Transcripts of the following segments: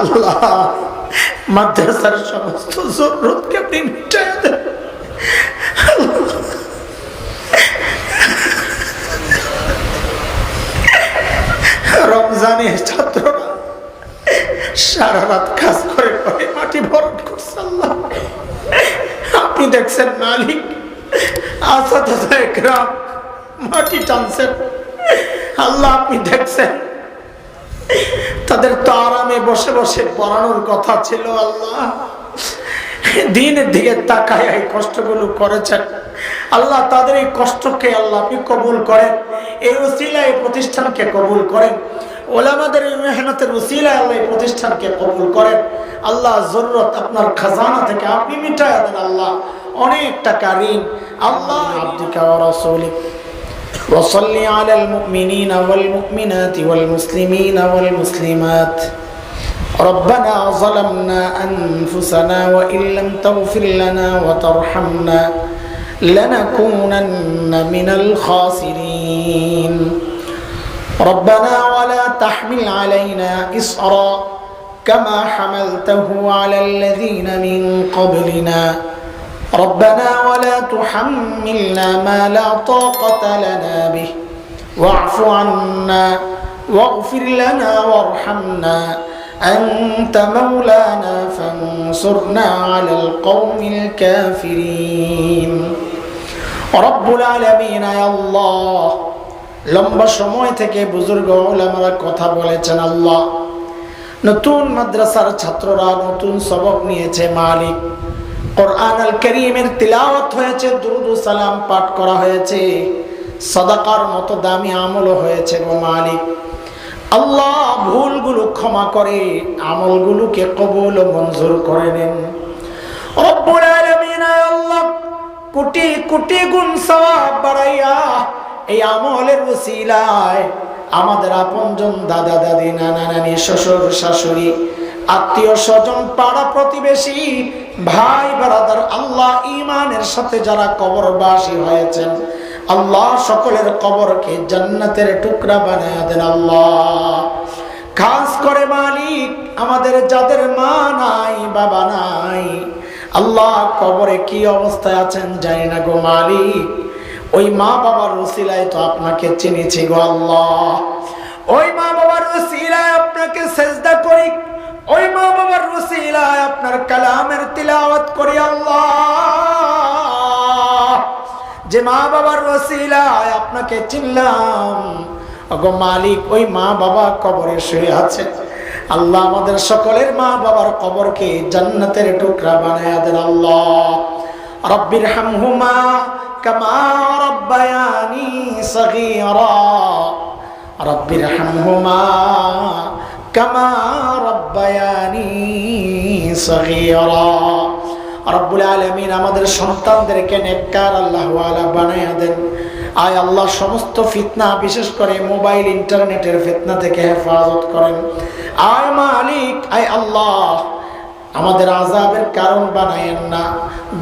আল্লাহ, মাদ্রাসার সমস্ত জরুরতকে আপনি মিটাই দেন। রমজানে ছাত্ররা সারা রাত কাজ করে পরে মাটি ভরণ করছে আল্লাহ। আপনি দেখছেন মালিক, আসাদ গ্রাম মাটি টানছেন। আল্লাহ, আপনি দেখছেন তাদের তো আরামে বসে বসে পড়ানোর কথা ছিল আল্লাহ। দিনের দিকে তাকায় এই কষ্টগুলো করেছেন। আল্লাহ তাদের এই কষ্টকে আল্লাহ আপনি কবুল করেন, এই উসিলা এই প্রতিষ্ঠানকে কবুল করেন। ওলামাদের এই মেহনতের উসিলায় আল্লাহ এই প্রতিষ্ঠানকে কবুল করেন। আল্লাহ জরুরত আপনার খাজানা থেকে আপনি মিটাই দেন আল্লাহ। অনেক টাকা ঋণ। আল্লাহ আব্দিকা রাসূলিক। وصل على المؤمنين والمؤمنات والمسلمين والمسلمات. ربنا ظلمنا أنفسنا وإن لم تغفر لنا وترحمنا لنكونن من الخاسرين. ربنا ولا تحمل علينا إصرا كما حملته على الذين من قبلنا. ربنا ولا تحملنا ما لا طاقة لنا به واعف عنا واغفر لنا وارحمنا أنت مولانا فانصرنا على القوم الكافرين رب العالمين يا الله লম্বা সময় থেকে বুজুর্গ ওলামারা কথা বলেছেন আল্লাহ নতুন মাদ্রাসার ছাত্ররা নতুন সবক নিয়েছে মালিক কোরআন আল করিমের তিলাওয়াত হয়েছে দুরুদ সালাম পাঠ করা হয়েছে সদাকার মতো দামি আমলও হয়েছে গো মালিক। আল্লাহ ভুলগুলো ক্ষমা করে, আমলগুলোকে কবুল ও মঞ্জুর করে নেন। রব্বুল আলামিন আল্লাহ, কোটি কোটি গুণ সওয়াব বাড়াইয়া এই আমলের ওসিলায় আমাদের আপনজন দাদা দাদি, নানা নানি, শ্বশুর শাশুড়ি আত্মীয় স্বজন, পাড়া প্রতিবেশী, ভাই, বারাদার, আল্লাহ ইমানের সাথে যারা কবরবাসী হয়েছেন, আল্লাহ সকলের কবরকে জান্নাতের টুকরা বানায় দেন আল্লাহ। খাস করে মালিক, আমাদের যাদের মা নাই, বাবা নাই, আল্লাহ কবরে কি অবস্থায় আছেন জানি না গো মালিক। ওই মা বাবার রসিলায় তো আপনাকে চিনেছি গো আল্লাহ। ওই মা বাবার রসিলায় আপনাকে সেজদা করি ওই মা বাবার রসিলায় আপনার কালামের তিলাওয়াত করি আল্লাহ। যে মা বাবার রসিলায় আপনাকে চিনলাম। অগো মালিক, ওই মা বাবা কবরে শুয়ে আছে। আল্লাহ আমাদের সকলের মা বাবার কবরকে জান্নাতের টুকরা বানায় দেন আল্লাহ। রব্বির হামহুমা কামা রব্বায়ানি সগীরা। রব্বির হামহুমা কামা রব্বায়ানি সগীরা। রব্বুল আলমিন আমাদের সন্তানদেরকে নেককার আল্লাহ বানাইয়া দেন। আয় আল্লাহ, সমস্ত ফিতনা, বিশেষ করে মোবাইল, ইন্টারনেটের ফিতনা থেকে হেফাজত করেন। আয় মালিক, আয় আল্লাহ, আমাদের আজাবের কারণ বানায়েন না।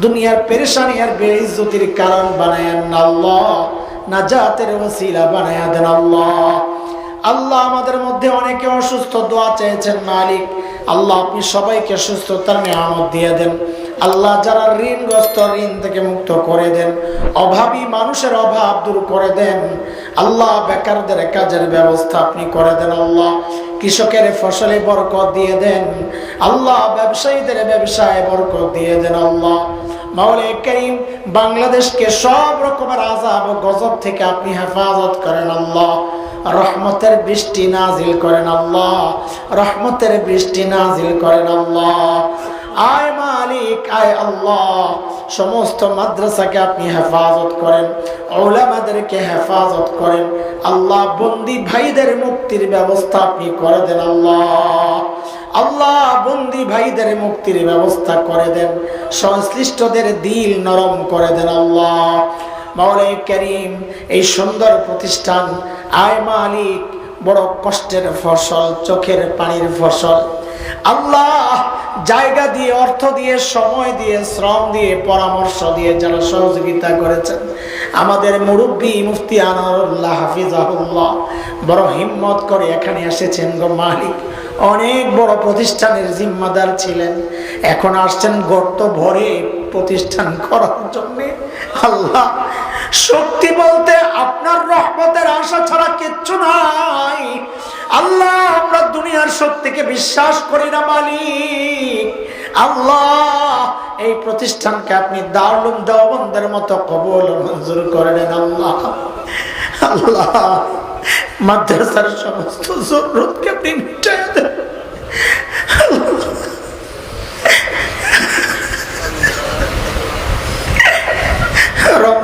দুনিয়ার পেরেশানি আর বেইজ্জতির কারণ বানায়েন না। আল্লাহ, নাজাতের ওসিলা বানায়া দেন আল্লাহ। আল্লাহ আমাদের মধ্যে অনেকে অসুস্থ দোয়া চেয়েছেন, মালিক। আল্লাহ, আপনি সবাইকে সুস্থতার নিয়ামত দিয়ে দেন। আল্লাহ, যারা ঋণগ্রস্ত ঋণ থেকে মুক্ত করে দেন, অভাবী মানুষের অভাব দূর করে দেন। আল্লাহ, বেকারদের কাজের ব্যবস্থা আপনি করে দেন, আল্লাহ। কৃষকের ফসলে বরকত দিয়ে দেন। আল্লাহ, ব্যবসায়ীদের ব্যবসায় বরকত দিয়ে দেন, আল্লাহ। মাওলে করিম, বাংলাদেশকে সব রকমের আজাব ও গজব থেকে আপনি হেফাজত করেন, আল্লাহ। রহমতের বৃষ্টি নাজিল করেন আল্লাহ, রহমতের বৃষ্টি নাজিল করেন আল্লাহ। আয় মালিক, আয় আল্লাহ, সমস্ত মাদ্রাসাকে আপনি হেফাজত করেন ওলামাদেরকে হেফাজত করেন, আল্লাহ বন্দি ভাইদের মুক্তির ব্যবস্থা আপনি করে দেন আল্লাহ। আল্লাহ বন্দি ভাইদের মুক্তির ব্যবস্থা করে দেন, সংশ্লিষ্টদের দিল নরম করে দেন আল্লাহ। মাওলাই করিম, এই সুন্দর প্রতিষ্ঠান আয় মালিক, বড় কষ্টের ফসল, চোখের পানির ফসল। আল্লাহ জায়গা দিয়ে, অর্থ দিয়ে, সময় দিয়ে, শ্রম দিয়ে, পরামর্শ দিয়ে যারা সহযোগিতা করেছেন। আমাদের মুরব্বী মুফতি আনারুল্লাহ হাফিজাহুল্লাহ, বড় হিম্মত করে এখানে এসেছেন গো মালিক। অনেক বড় প্রতিষ্ঠানের জিম্মাদার ছিলেন। এখন আসছেন গর্ত ভরে প্রতিষ্ঠান করার জন্য আল্লাহ শক্তি বলতে আপনার রহমতের আশা ছাড়া কিচ্ছু নাই। আল্লাহ, আমরা দুনিয়ার শক্তিকে বিশ্বাস করি না, মালিক। আল্লাহ, এই প্রতিষ্ঠানকে আপনি দারুম দেওবন্দের মতো কবল মঞ্জুর করে নেন, আল্লাহ। আল্লাহ, মাদ্রাসার সমস্ত জরুরতকে আপনি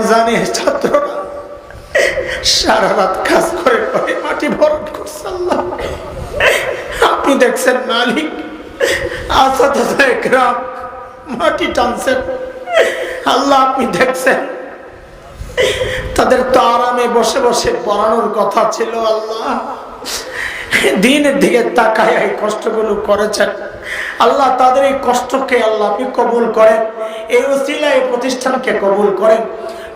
রমজানে ছাত্ররা সারা রাত কাজ করে মাটি ভরণ করছে আপনি দেখছেন মালিক, আসাদ মাটি টানছেন। আল্লাহ, আপনি দেখছেন? তাদের তো আরামে বসে বসে পড়ানোর কথা ছিল আল্লাহ। দিনের দিকে তাকায় এই কষ্টগুলো করেছেন। আল্লাহ, তাদের এই কষ্টকে আল্লাহ আপনি কবুল করেন। এই উসিলা এই প্রতিষ্ঠানকে কবুল করেন।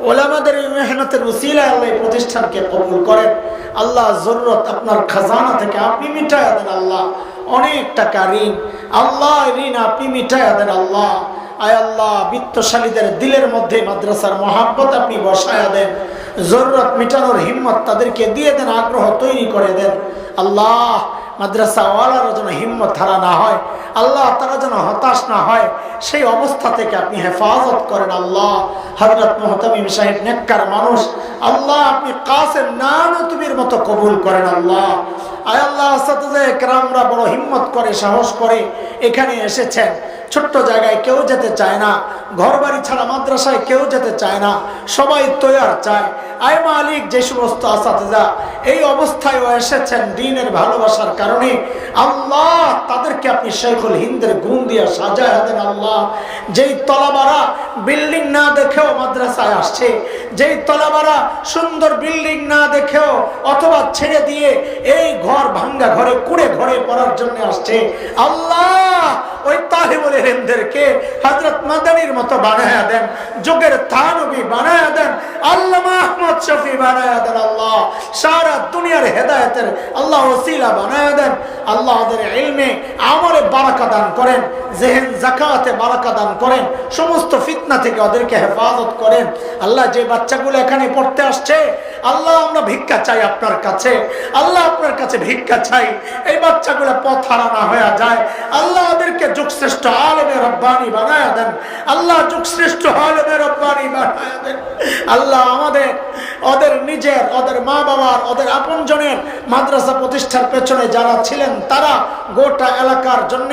ওলামাদের এই মেহনতের উসিলায় আল্লাহ প্রতিষ্ঠানকে কবুল করেন। আল্লাহ জরুরত আপনার খাজানা থেকে আপনি মিটায় দেন আল্লাহ। অনেক টাকা ঋণ। আল্লাহ ঋণ আপনি মিটায় দেন আল্লাহ। আয় আল্লাহ, বিত্তশালীদের দিলের মধ্যে মাদ্রাসার মহাব্বত আপনি বসায়া দেন। জরুরত মিটানোর হিম্মত তাদেরকে দিয়ে দেন, আগ্রহ তৈরি করে দেন। আল্লাহ মাদ্রাসাওয়ালারা যেন হিম্মত হারা না হয়, আল্লাহ তারা যেন হতাশ না হয়, সেই অবস্থা থেকে আপনি হেফাজত করেন আল্লাহ। হজরত মোহতামিম সাহেব নেককার মানুষ, আল্লাহ আপনি কাসেম নানতুবির মতো কবুল করেন আল্লাহ। আয় আল্লাহ একরামরা বড় হিম্মত করে, সাহস করে এখানে এসেছেন। ছোট্ট জায়গায় কেউ যেতে চায় না ঘর বাড়ি ছাড়া মাদ্রাসায় কেউ যেতে চায় না, সবাই তৈয়ার চায়। আয় মালিক, যে সমস্ত আসাতেজা এই অবস্থায় এসেছেন দিনের ভালোবাসার কারণে আল্লাহ তাদেরকে আপনি শেখুল হিন্দের গুণ দিয়ে সাজায় হাতেন আল্লাহ। যেই তলাবারা বিল্ডিং না দেখেও মাদ্রাসায় আসছে। যেই তলাবারা সুন্দর বিল্ডিং না দেখেও অথবা ছেড়ে দিয়ে এই ঘর ভাঙ্গা ঘরে, কুড়ে ঘরে পড়ার জন্য আসছে। আল্লাহ, ওই তাহিবুল হেমদেরকে হজরত মাদানির মতো বানায়া দেন, যুগের থানবী বানায়া দেন আল্লাহ আহমদ শফি বানায়া দেন আল্লাহ, সারা দুনিয়ার হেদায়তের আল্লাহ ওসিলা বানায়া দেন। আল্লাহ ওদের ইলমে আমলে বারাকা দান করেন জেহেন জাকাতে বারাকা দান করেন, সমস্ত ফিতনা থেকে ওদেরকে হেফাজত করেন। আল্লাহ যে বাচ্চাগুলো এখানে পড়তে আসছে, আল্লাহ আমরা ভিক্ষা চাই আপনার কাছে। আল্লাহ আপনার কাছে ভিক্ষা চাই। এই বাচ্চাগুলো পথ হারানা হয়ে যায়। আল্লাহ ওদেরকে যুগশ্রেষ্ঠ আলমে রব্বানি বানায় দেন। আল্লাহ যুগশ্রেষ্ঠ আলমে রব্বানি বানায় দেন। আল্লাহ আমাদের ওদের নিজের, ওদের মা বাবার ওদের আপনজনের মাদ্রাসা প্রতিষ্ঠার পেছনে যারা ছিলেন, তারা গোটা এলাকার জন্য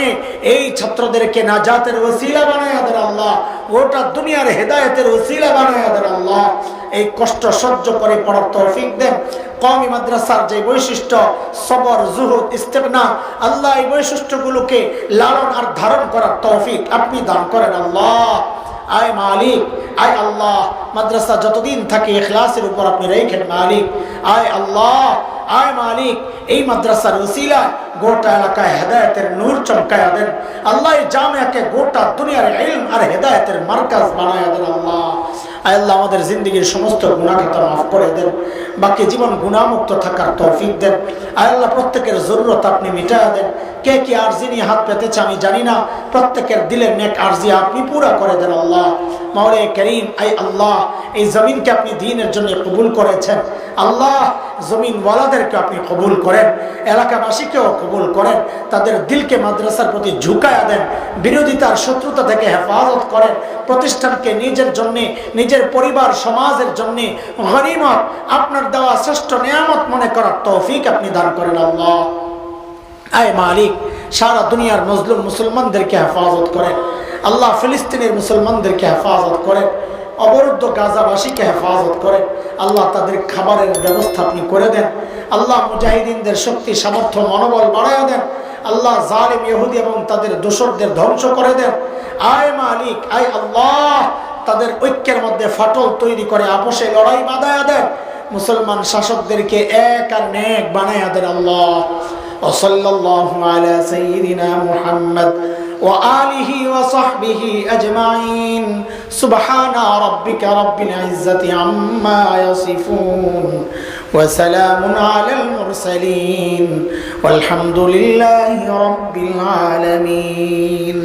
এই ছাত্রদেরকে নাজাতের ওসিলা বানায় দেন আল্লাহ। গোটা দুনিয়ার হেদায়তের ওসিলা বানায় দেন আল্লাহ। এই কষ্ট সহ্য করে পড়ার তৌফিক দেন। কমি মাদ্রাসার যে বৈশিষ্ট্য, সবর, জুহুদ ইস্তেকনা আল্লাহ এই বৈশিষ্ট্যগুলোকে লালন আর ধারণ করার তৌফিক আপনি দান করেন আল্লাহ। আয় মালিক, আয় আল্লাহ, মাদ্রাসা যতদিন থাকে এখলাসের উপর আপনি রেখেন মালিক, আয় আল্লাহ, আয় মালিক, এই মাদ্রাসার ওসিলা গোটা এলাকায় হেদায়তের নূর চমকায়া দেন। আল্লাহ জামিয়াকে গোটা দুনিয়ার ইলম আর হেদায়তের মার্কাজ বানায় দেন আল্লাহ। আল্লাহ আমাদের জিন্দগির সমস্ত গুণাখাতা মাফ করে দেন। বাকি জীবন গুণামুক্ত থাকার তৌফিক দেন। আল্লাহ প্রত্যেকের জরুরত আপনি মিটায়া দেন। কে কি আর্জি নিয়ে হাত পেতেছে আমি জানি না। প্রত্যেকের দিলের নেক আর্জি আপনি পুরা করে দেন আল্লাহ। মাওলে করিম আই আল্লাহ, এই জমিনকে আপনি দিনের জন্য কবুল করেছেন। আল্লাহ জমিনওয়ালাদেরকে আপনি কবুল করেন। এলাকাবাসীকেও কবুল করেন। তাদের দিলকে মাদ্রাসার প্রতি ঝুঁকায়া দেন। বিরোধিতার শত্রুতা থেকে হেফাজত করেন। প্রতিষ্ঠানকে নিজের জন্যে, নিজের পরিবার, সমাজের জন্যে গরিমত আপনার দেওয়া শ্রেষ্ঠ নিয়ামত মনে করার তৌফিক আপনি দান করেন আল্লাহ। আয় মালিক, সারা দুনিয়ার মজলুম মুসলমানদেরকে হেফাজত করেন। আল্লাহ ফিলিস্তিনের মুসলমানদেরকে হেফাজত করেন। অবরুদ্ধ গাজাবাসীকে হেফাজত করেন। আল্লাহ তাদের খাবারের ব্যবস্থা আপনি করে দেন। আল্লাহ মুজাহিদিনদের শক্তি, সামর্থ্য, মনোবল বাড়ায় দেন। আল্লাহ জালিম ইহুদি এবং তাদের দোসরদের ধ্বংস করে দেন। আয় মালিক আয় আল্লাহ তাদের ঐক্যের মধ্যে ফটল তৈরি করে আপোষে লড়াই বাঁধায়া দেন মুসলমান শাসকদেরকে এক আর নেক বানায়া দেন আল্লাহ وصلى الله على سيدنا محمد وآله وصحبه أجمعين سبحان ربك رب العزة عما يصفون وسلام على المرسلين والحمد لله رب العالمين